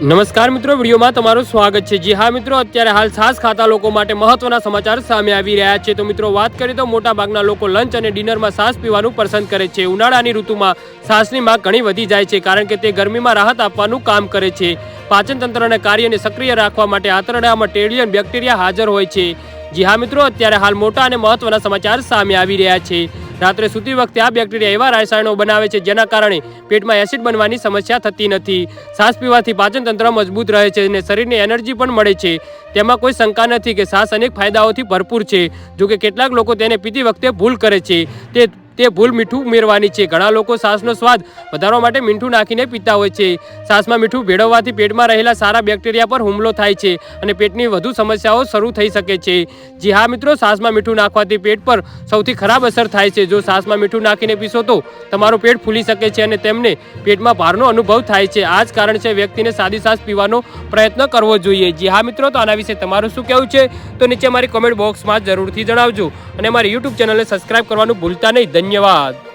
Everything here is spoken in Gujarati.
નમસ્કાર મિત્રો, વિડીયોમાં તમારું સ્વાગત છે. જી હા મિત્રો, અત્યારે હાલ સાસ ખાતા લોકો માટે મહત્વના સમાચાર સામે આવી રહ્યા છે. તો મિત્રો, વાત કરીએ તો મોટા ભાગના લોકો લંચ અને ડિનરમાં સાસ પીવાનું પસંદ કરે છે. ઉનાળાની ઋતુમાં સાસની માંગ ઘણી વધી જાય છે, કારણ કે તે ગરમીમાં રાહત આપવાનું કામ કરે છે. પાચનતંત્રના કાર્યને સક્રિય રાખવા માટે આંતરડામાં ટેડિયન બેક્ટેરિયા હાજર હોય છે. જી હા મિત્રો, અત્યારે હાલ મોટા અને મહત્વના સમાચાર સામે આવી રહ્યા છે. રાત્રે સૂતી વખતે આ બેક્ટેરિયા એવા રસાયણો બનાવે છે જેના કારણે પેટમાં એસિડ બનવાની સમસ્યા થતી નથી. શ્વાસ પીવાથી પાચનતંત્ર મજબૂત રહે છે અને શરીરને એનર્જી પણ મળે છે. તેમાં કોઈ શંકા નથી કે શ્વાસ અનેક ફાયદાઓથી ભરપૂર છે, જોકે કેટલાક લોકો તેને પીતી વખતે ભૂલ કરે છે. તે તે ભૂલ મીઠું ઉમેરવાની છે. ઘણા લોકો શ્વાસનો સ્વાદ વધારવા માટે મીઠું નાખીને પીતા હોય છે. શ્વાસમાં મીઠું ભેળવવાથી પેટમાં રહેલા સારા બેક્ટેરિયા પર હુમલો થાય છે અને પેટની વધુ સમસ્યાઓ શરૂ થઈ શકે છે. જી હા મિત્રો શ્વાસમાં મીઠું નાખવાથી પેટ પર સૌથી ખરાબ અસર થાય છે. જો શ્વાસમાં મીઠું નાખીને પીશો તો તમારું પેટ ફૂલી શકે છે અને તેમને પેટમાં ભારનો અનુભવ થાય છે. આ જ કારણ છે વ્યક્તિને સાદી શ્વાસ પીવાનો પ્રયત્ન કરવો જોઈએ. જી હા મિત્રો, તો આના વિશે તમારું શું કહેવું છે? તો નીચે મારી કોમેન્ટ બોક્સમાં જરૂરથી જણાવજો અને મારી યુટ્યુબ ચેનલને સબસ્ક્રાઈબ કરવાનું ભૂલતા નહીં. ધન્યવાદ.